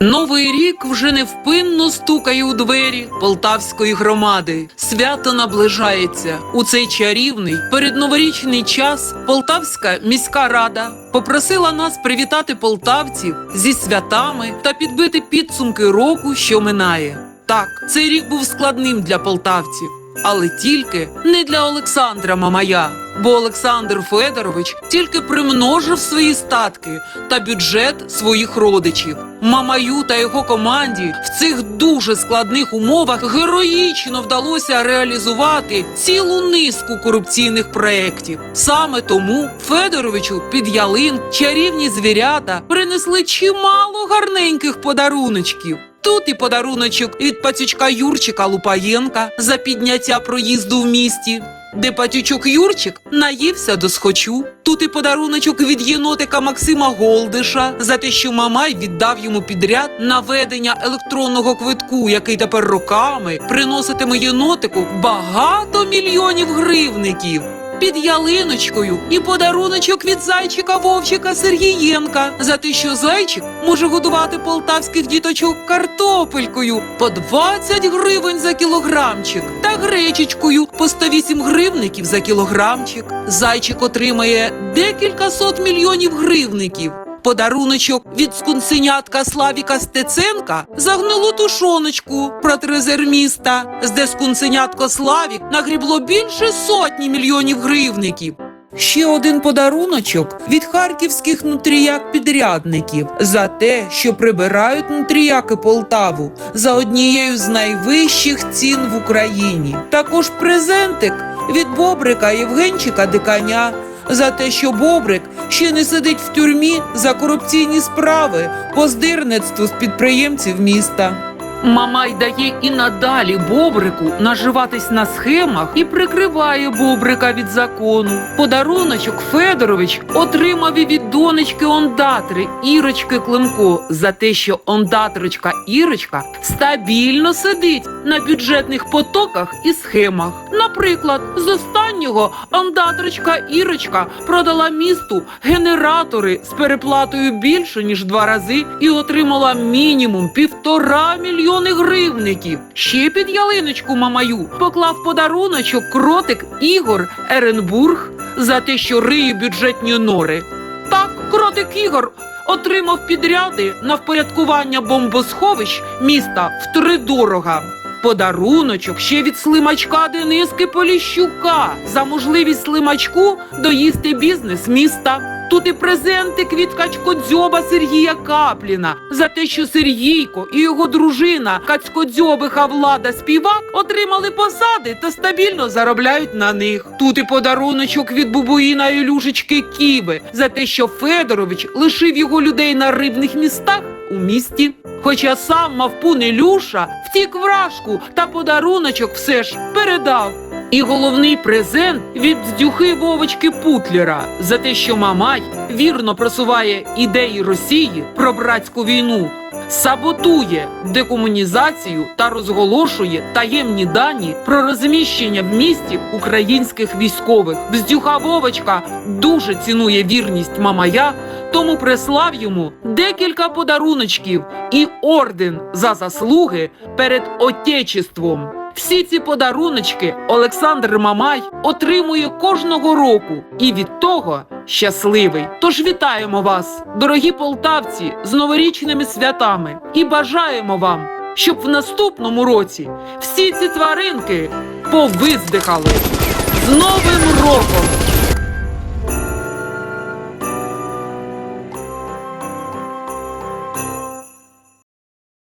Новий рік вже невпинно стукає у двері полтавської громади. Свято наближається. У цей чарівний передноворічний час Полтавська міська рада попросила нас привітати полтавців зі святами та підбити підсумки року, що минає. Так, цей рік був складним для полтавців. Але тільки не для Олександра Мамая, бо Олександр Федорович тільки примножив свої статки та бюджет своїх родичів. Мамаю та його команді в цих дуже складних умовах героїчно вдалося реалізувати цілу низку корупційних проєктів. Саме тому Федоровичу під ялин чарівні звірята принесли чимало гарненьких подаруночків. Тут і подаруночок від пацючка Юрчика Лупаєнка за підняття проїзду в місті, де патючок Юрчик наївся до схочу. Тут і подаруночок від єнотика Максима Голдиша за те, що Мамай віддав йому підряд на ведення електронного квитку, який тепер роками приноситиме єнотику багато мільйонів гривників. Під ялиночкою і подаруночок від зайчика Вовчика Сергієнка за те, що зайчик може годувати полтавських діточок картопелькою по 20 гривень за кілограмчик та гречечкою по 108 гривників за кілограмчик. Зайчик отримає декілька сот мільйонів гривників. Подаруночок від скунсенятка Славіка Стеценка за гнилу тушоночку протрезер міста, де скунсенятко Славік нагрібло більше сотні мільйонів гривників. Ще один подаруночок від харківських нутріяк-підрядників за те, що прибирають нутріяки Полтаву за однією з найвищих цін в Україні. Також презентик від Бобрика Євгенчика Диканя за те, що Бобрик ще не сидить в тюрмі за корупційні справи по здирництву з підприємців міста. Мамай дає і надалі Бобрику наживатись на схемах і прикриває Бобрика від закону. Подаруночок Федорович отримав і від донечки ондатри Ірочки Климко за те, що ондатрочка Ірочка стабільно сидить на бюджетних потоках і схемах. Наприклад, з останнього ондатрочка Ірочка продала місту генератори з переплатою більше ніж два рази і отримала мінімум півтора мільйони гривників. Ще під ялиночку мамаю поклав подаруночок кротик Ігор Еренбург за те, що риє бюджетні нори. Так, кротик Ігор отримав підряди на впорядкування бомбосховищ міста втридорога. Подаруночок ще від слимачка Дениски Поліщука за можливість слимачку доїсти бізнес міста. Тут і презентик від качкодзьоба Сергія Капліна за те, що Сергійко і його дружина Кацькодзьобиха Влада Співак отримали посади та стабільно заробляють на них. Тут і подаруночок від бубуїна Ілюшечки Ківи за те, що Федорович лишив його людей на рибних містах у місті. Хоча сам мавпун Ілюша втік вражку та подаруночок все ж передав. І головний презент від здюхи Вовочки Путлера за те, що Мамай вірно просуває ідеї Росії про братську війну, саботує декомунізацію та розголошує таємні дані про розміщення в місті українських військових. Бздюха Вовочка дуже цінує вірність Мамая, тому прислав йому декілька подаруночків і орден за заслуги перед Отечеством. Всі ці подаруночки Олександр Мамай отримує кожного року і від того щасливий. Тож вітаємо вас, дорогі полтавці, з новорічними святами і бажаємо вам, щоб в наступному році всі ці тваринки повиздихали. З Новим роком!